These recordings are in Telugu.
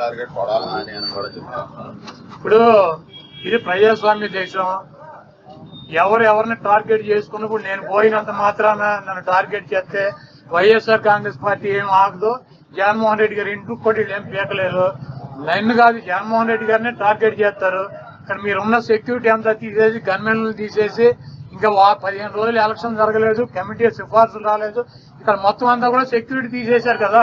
టార్గెట్ కొడాలని అని కూడా చెప్తాను ఇప్పుడు ఇది ప్రజాస్వామ్య దేశం. ఎవరు ఎవరిని టార్గెట్ చేసుకున్నప్పుడు నేను పోయినంత మాత్రాన నన్ను టార్గెట్ చేస్తే వైఎస్ఆర్ కాంగ్రెస్ పార్టీ ఏం ఆగదు. జగన్మోహన్ రెడ్డి గారు ఇంటికి కొట్టి ఏం పీకలేదు. నన్ను కాదు జగన్మోహన్ రెడ్డి గారిని టార్గెట్ చేస్తారు. ఇక్కడ మీరున్న సెక్యూరిటీ అంతా తీసేసి గన్మెన్లు తీసేసి ఇంకా పదిహేను రోజులు ఎలక్షన్ జరగలేదు కమిటీ సిఫార్సులు రాలేదు. ఇక్కడ మొత్తం అంతా కూడా సెక్యూరిటీ తీసేశారు కదా.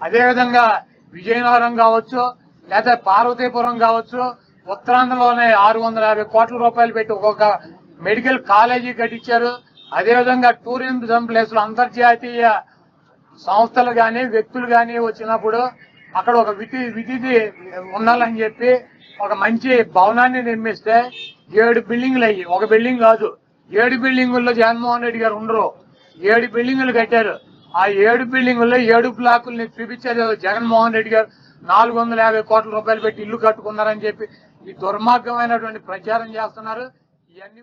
అదేవిధంగా విజయనగరం కావచ్చు లేదా పార్వతీపురం కావచ్చు ఉత్తరాంధ్రలోనే ఆరు వందల యాభై కోట్ల రూపాయలు పెట్టి ఒక్కొక్క మెడికల్ కాలేజీ కట్టించారు. అదేవిధంగా టూరిజం ప్లేస్ అంతర్జాతీయ సంస్థలు కానీ వ్యక్తులు కానీ వచ్చినప్పుడు అక్కడ ఒక విధి విధిది ఉండాలని చెప్పి ఒక మంచి భవనాన్ని నిర్మిస్తే ఏడు బిల్డింగ్లు అయ్యి ఒక బిల్డింగ్ కాదు ఏడు బిల్డింగుల్లో జగన్మోహన్ రెడ్డి గారు ఉండరు. ఏడు బిల్డింగులు కట్టారు. ఆ ఏడు బిల్డింగుల్లో ఏడు బ్లాకుల్ని చూపించారు జగన్మోహన్ రెడ్డి గారు. నాలుగు వందల యాభై కోట్ల రూపాయలు పెట్టి ఇల్లు కట్టుకున్నారని చెప్పి ఈ దుర్మార్గమైనటువంటి ప్రచారం చేస్తున్నారు. ఇవన్నీ